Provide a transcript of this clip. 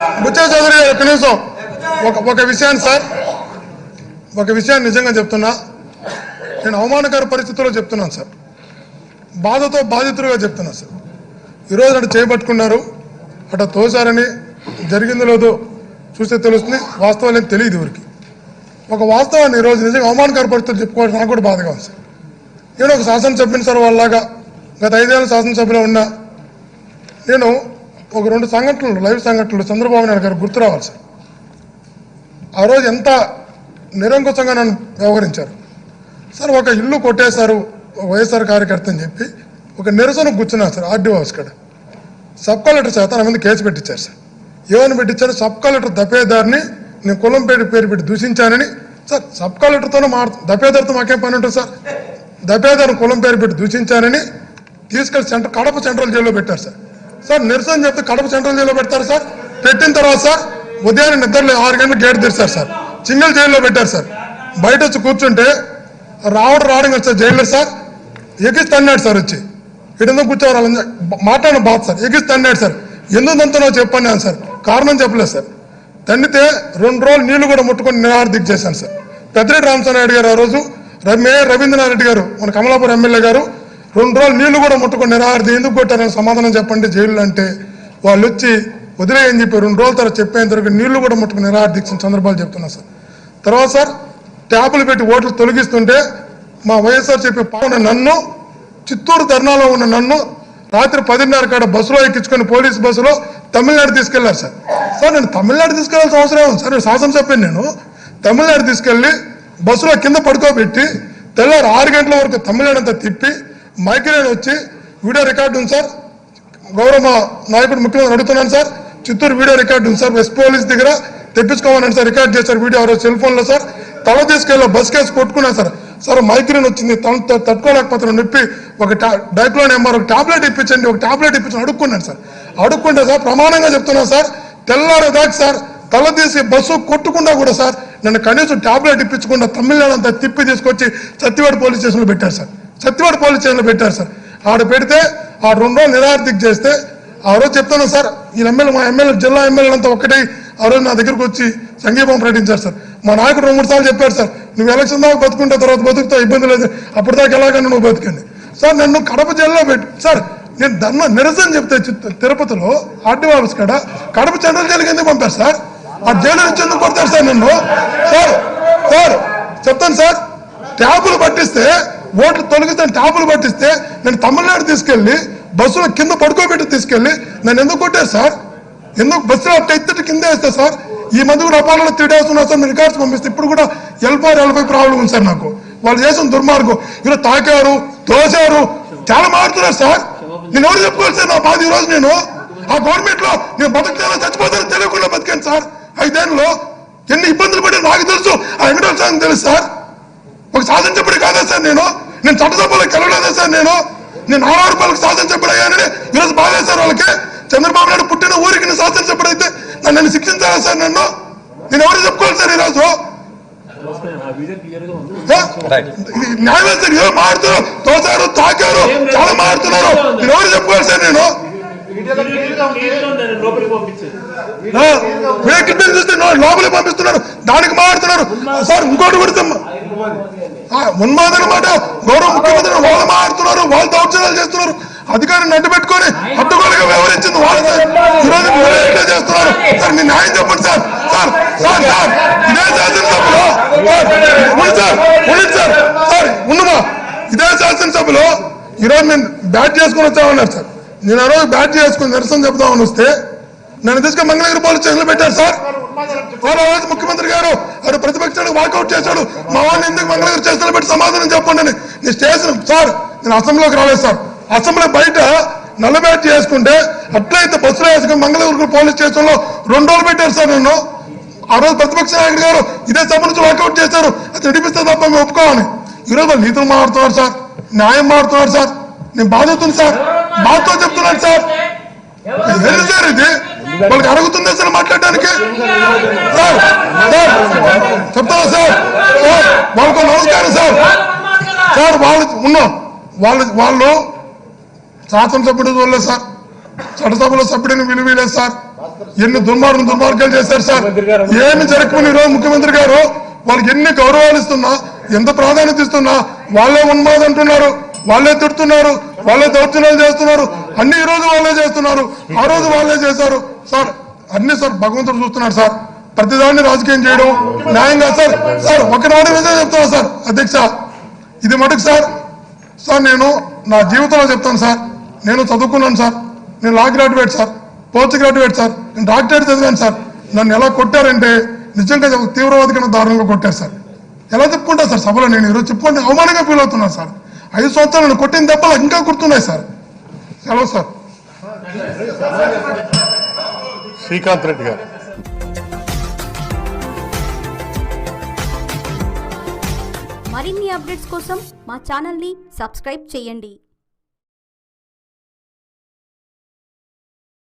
బుచ్చా చౌదరి గారు కనీసం ఒక ఒక విషయాన్ని సార్. ఒక విషయాన్ని నిజంగా చెప్తున్నా. నేను అవమానకర పరిస్థితుల్లో చెప్తున్నాను సార్. బాధతో బాధితులుగా చెప్తున్నాను సార్. ఈరోజు అటు చేపట్టుకున్నారు. అటు తోశారని జరిగింది లేదో. చూస్తే తెలుస్తుంది. వాస్తవాలు ఏం తెలియదు ఎవరికి ఒక వాస్తవాన్ని ఈరోజు నిజంగా అవమానకర పరిస్థితులు చెప్పుకోవడం నాకు కూడా బాధగా ఉంది సార్. నేను ఒక శాసనసభ్యుని సార్ వాళ్ళలాగా గత ఐదేళ్ళ శాసనసభ్యులో ఉన్నా. నేను ఒక రెండు సంఘటనలు లైవ్ సంఘటనలు చంద్రబాబు నాయుడు గారు గుర్తు రావాలి సార్. ఆ రోజు ఎంత నిరంకుశంగా నన్ను వ్యవహరించారు. సార్ ఒక ఇల్లు కొట్టేశారు వైఎస్ఆర్ కార్యకర్త అని చెప్పి ఒక నిరసన కూర్చున్నారు సార్ ఆర్డీఓ హౌస్ కాడ. సబ్ కలెక్టర్ చేత నా మీద కేసు పెట్టించారు సార్. ఏమని పెట్టించారు? సబ్ కలెక్టర్ దపేదారిని నేను కులం పేరు పేరు పెట్టి దూషించానని. సార్ సబ్ కలెక్టర్తోనే మా దపేదారితో మాకేం పని ఉంటుంది సార్? దపేదారిని కులం పేరు పెట్టి దూషించానని తీసుకెళ్ళి సెంటర్ కడప సెంట్రల్ జైల్లో పెట్టారు సార్. సార్ నిరసన చెప్తే కడప సెంట్రల్ జైల్లో పెడతారు సార్. పెట్టిన తర్వాత సార్ ఉదయాన్నే నిద్రలో ఆరు గంటలకు గేట్ తెరిచారు సార్. సింగిల్ జైల్లో పెట్టారు సార్. బయట వచ్చి కూర్చుంటే రావడం రావడం కదా సార్ జైల్లో సార్. ఎగిసి తన్నాడు సార్ వచ్చి. ఇటెందుకు కూర్చోవాలి వాళ్ళని మాట్లాడిన బాధ సార్. ఎగిసి తన్నాడు సార్. ఎందుకు తంతున్నావు చెప్పండి సార్. కారణం చెప్పలేదు సార్. తండితే రెండు రోజులు నీళ్ళు కూడా ముట్టుకొని నిరాహారదీక్ష చేశాను సార్. పెద్దిరెడ్డి రామచంద్రారెడ్డి గారు ఆ రోజు ర- మేయర్ రవీంద్రనాథ్ రెడ్డి గారు మన కమలాపురం ఎమ్మెల్యే గారు రెండు రోజులు నీళ్ళు కూడా ముట్టుకొని నిరాహారది ఎందుకు కొట్టారని సమాధానం చెప్పండి. జైలు అంటే వాళ్ళు వచ్చి వదిలేయని చెప్పి రెండు రోజుల తర్వాత చెప్పేంత వరకు నీళ్ళు కూడా ముట్టుకుని నిరాహార దీక్ష చంద్రబాబు చెప్తున్నా సార్. తర్వాత సార్ ట్యాపులు పెట్టి ఓట్లు తొలగిస్తుంటే మా వైఎస్ఆర్ చెప్పి పావున నన్ను చిత్తూరు ధర్నాలో ఉన్న నన్ను రాత్రి పదిన్నర కాడ బస్సులో ఎక్కించుకొని పోలీస్ బస్సులో తమిళనాడు తీసుకెళ్ళారు సార్. సార్ నేను తమిళనాడు తీసుకెళ్ళాల్సిన అవసరం ఏముంది సార్? నేను శాసనసభ్యుని నేను. తమిళనాడు తీసుకెళ్ళి బస్సులో కింద పడుకోబెట్టి తెల్లారు ఆరు గంటల వరకు తమిళనాడు అంతా తిప్పి మైగ్రేన్ వచ్చి వీడియో రికార్డు ఉంది సార్. గౌరవ నాయకుడు ముఖ్యమంత్రి అడుగుతున్నాను సార్. చిత్తూరు వీడియో రికార్డు ఉంది సార్. వెస్ట్ పోలీస్ దగ్గర తెప్పించుకోమని సార్ రికార్డ్ చేశారు వీడియో. ఆ సెల్ ఫోన్లో సార్. తల తీసుకెళ్ళి బస్ కేసు కొట్టుకున్నాను సార్. సార్ మైగ్రేన్ వచ్చింది. తను త- తట్టుకోలేకపోతున్నాను నొప్పి ఒక డైక్లోన్ ఎంఆర్ ఒక టాబ్లెట్ ఇప్పించండి ఒక టాబ్లెట్ ఇప్పించండి అడుక్కున్నాను సార్. అడుక్కుంటే సార్ ప్రమాణంగా చెప్తున్నాను సార్. తెల్లారే దాకా సార్ తల తీసి బస్సు కొట్టుకుండా కూడా సార్ నన్ను కనీసం టాబ్లెట్ ఇప్పించకుండా తమిళనాడు అంతా తిప్పి తీసుకొచ్చి సత్తివాడ పోలీస్ స్టేషన్లో పెట్టారు సార్. సత్యవాడ పోలీస్ స్టేషన్లో పెట్టారు సార్. ఆడ పెడితే ఆ రెండు రోజులు నిరార్థిక చేస్తే ఆ రోజు చెప్తాను సార్ ఈ ఎమ్మెల్యే మా ఎమ్మెల్యే జిల్లా ఎమ్మెల్యేలంతా ఒక్కటే ఆ రోజు నా దగ్గరకు వచ్చి సంఘీభం ప్రకటించారు సార్. మా నాయకుడు రెండు మూడు సార్లు చెప్పారు సార్ నువ్వు ఎలక్షన్ దాకా బతుకుంటే తర్వాత బతుకుతావు ఇబ్బంది లేదు. అప్పుడు దాకా ఎలాగైనా నువ్వు బతుకండి. సార్ నన్ను కడప జైల్లో పెట్టి సార్ నేను ధర్మ నిరసన చెప్తే తిరుపతిలో ఆర్టీ ఆఫీస్ కాడ కడప జనరల్ జైలుకి ఎందుకు పంపారు సార్? ఆ జైలు నుంచి ఎందుకు కొడతారు సార్ నన్ను? సార్ సార్ చెప్తాను సార్ ట్యాబులు పట్టిస్తే ఓట్లు తొలగిస్తే ట్యాబులు పట్టిస్తే నేను తమిళనాడు తీసుకెళ్ళి బస్సులో కింద పడుకోబెట్టి తీసుకెళ్ళి నన్ను ఎందుకు కొట్టారు సార్? ఎందుకు బస్సులో అట్ట ఎత్తుటి కింద వేస్తే సార్? ఈ మధ్య కూడా అపాలలో త్రీ డేస్ ఉన్నా సార్ రికార్డ్స్ పంపిస్తే ఇప్పుడు కూడా ఎల్ఫోర్ ఎల్ఫై ప్రాబ్లం ఉంది సార్ నాకు. వాళ్ళు చేసిన దుర్మార్గం. ఇలా తాకారు తోసారు చాలా మారుతున్నారు సార్. నేను ఎవరు చెప్పుకోవాలి సార్ నా బాధ ఈరోజు నేను? ఆ గవర్నమెంట్లో నేను బతుకుతానో చచ్చిపోతానో తెలియకుండా బతికాను సార్. ఐదేళ్ళలో ఎన్ని ఇబ్బందులు పడి నాకు తెలుసు ఆ వెంకటేశ్వర స్వామికి తెలుసు సార్. ఒక శాసనసభ్యుడు కాదా సార్ నేను? నేను చట్టసభలో గెలవలేదా సార్ నేను. నేను ఆరు రూపాయలకు శాసనసభ్యుడు అయ్యానని ఈరోజు బాగా సార్ వాళ్ళకి చంద్రబాబు నాయుడు పుట్టిన ఊరికి నేను శాసనసభ్యుడు అయితే నన్ను నన్ను శిక్షించాలా సార్ నన్ను? నేను ఎవరు చెప్పుకోవాలి సార్ ఈరోజు? న్యాయమే సార్ ఏమో మారుతున్నారు. తోసారు తాకారు చాలా మారుతున్నారు. నేను ఎవరు చెప్పుకోవాలి సార్ నేను? చూస్తే లోపలికి పంపిస్తున్నారు. దానికి మారుతున్నారు. సార్ ఇంకోటి కూడా తెమ్మ. మాట. గౌరవ ముఖ్యమంత్రి వాళ్ళు మాడుతున్నారు వాళ్ళు దౌర్జన్యాలు చేస్తున్నారు. అధికారిని అడ్డు పెట్టుకొని అడ్డుగోలుగా వ్యవహరించింది వాళ్ళు. సార్. ఈ చేస్తున్నారు. సార్ మీ న్యాయం చెప్పండి సార్. Sir sir sir. ఇదే శాసనసభలో. Sir, sir sir. సార్ ఉన్నమా ఇదే శాసనసభలో ఈరోజు నేను బ్యాట్ చేసుకుని వచ్చామన్నారు సార్. నేను ఆ రోజు బ్యాట్ చేసుకుని నిరసన చెప్తామని వస్తే నన్ను తీసుకుని మంగళగిరి పోలీస్ స్టేషన్లో పెట్టారు సార్. రోజు ముఖ్యమంత్రి గారు వారు ప్రతిపక్షానికి వాకౌట్ చేశాడు మా వాడిని ఎందుకు మంగళగిరి స్టేషన్లో పెట్టి సమాధానం చెప్పండి అని. నేను స్టేషన్ సార్ నేను అసెంబ్లీలోకి రాలేదు సార్. అసెంబ్లీ బయట నల్లబెట్ చేసుకుంటే అట్లయితే బస్సులో వేసుకుని మంగళగిరి పోలీస్ స్టేషన్లో రెండు రోజులు పెట్టారు సార్ నన్ను. ఆ రోజు ప్రతిపక్ష నాయకుడు గారు ఇదే సభ నుంచి వాకౌట్ చేశారు. అది నడిపిస్తే తప్ప మేము ఒప్పుకోవాలి ఈరోజు వాళ్ళు నీతులు మారుతున్నారు సార్. న్యాయం మారుతున్నారు సార్. నేను బాధవుతుంది సార్. బాధతో చెప్తున్నాను సార్ ఇది. వాళ్ళకి అడుగుతుంది అసలు మాట్లాడడానికి. సార్ సార్ చెప్తావా సార్? సార్ వాళ్ళకు నమస్కారం సార్. సార్ వాళ్ళు ఉన్నాం వాళ్ళు వాళ్ళు శాసనసభ్యుడు చూడలేదు సార్ చట్టసభలో సభ్యుడిని విలువలేదు సార్. ఎన్ని దుర్మార్గం దుర్మార్గాలు చేశారు సార్. ఏమి జరగకుండా ఈరోజు ముఖ్యమంత్రి గారు వాళ్ళకి ఎన్ని గౌరవాలు ఇస్తున్నా ఎంత ప్రాధాన్యత ఇస్తున్నా వాళ్ళే ఉన్మాదం అంటున్నారు వాళ్ళే తిడుతున్నారు వాళ్ళే దౌర్జన్యాలు చేస్తున్నారు అన్ని ఈ రోజు వాళ్ళే చేస్తున్నారు ఆ రోజు వాళ్ళే చేశారు. సార్ అన్ని సార్ భగవంతుడు చూస్తున్నాడు సార్. ప్రతిదాన్ని రాజకీయం చేయడం న్యాయంగా సార్. సార్ ఒకనాడ విధంగా చెప్తాను చెప్తున్నా సార్ అధ్యక్ష. ఇది మటుకు సార్ సార్ నేను నా జీవితంలో చెప్తాను సార్. నేను చదువుకున్నాను సార్. నేను law graduate sir. Post graduate sir. నేను డాక్టరేట్ చదివాను సార్. నన్ను ఎలా కొట్టారంటే నిజంగా ఒక తీవ్రవాది కన్నా దారుణంగా కొట్టారు సార్. ఎలా చెప్పుకుంటా సార్ సభలో నేను ఈరోజు చెప్పుకుంటే అవమానంగా ఫీల్ అవుతున్నాను సార్. ఐదు సంవత్సరాలు కొట్టిన దెబ్బలు ఇంకా గుర్తున్నాయి సార్. సెలవు సార్? శ్రీకాంత్ రెడ్డి గారు. మరిన్ని అప్డేట్స్ కోసం మా ఛానల్ని సబ్స్క్రైబ్ చేయండి.